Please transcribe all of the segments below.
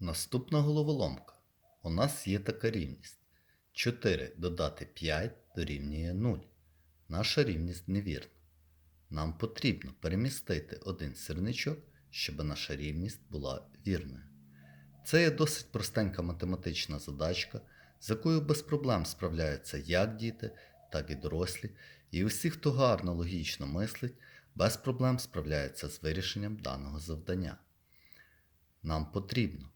Наступна головоломка. У нас є така рівність. 4 додати 5 дорівнює 0. Наша рівність невірна. Нам потрібно перемістити один сірничок, щоб наша рівність була вірною. Це є досить простенька математична задачка, з якою без проблем справляються як діти, так і дорослі, і усі, хто гарно логічно мислить, без проблем справляються з вирішенням даного завдання. Нам потрібно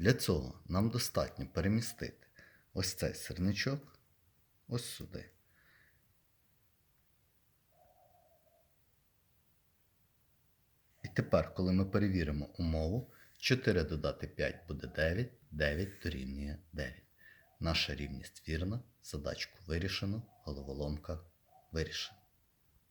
Для цього нам достатньо перемістити ось цей сирничок ось сюди. І тепер, коли ми перевіримо умову, 4 додати 5 буде 9, 9 дорівнює 9. Наша рівність вірна, задачку вирішено, головоломка вирішена.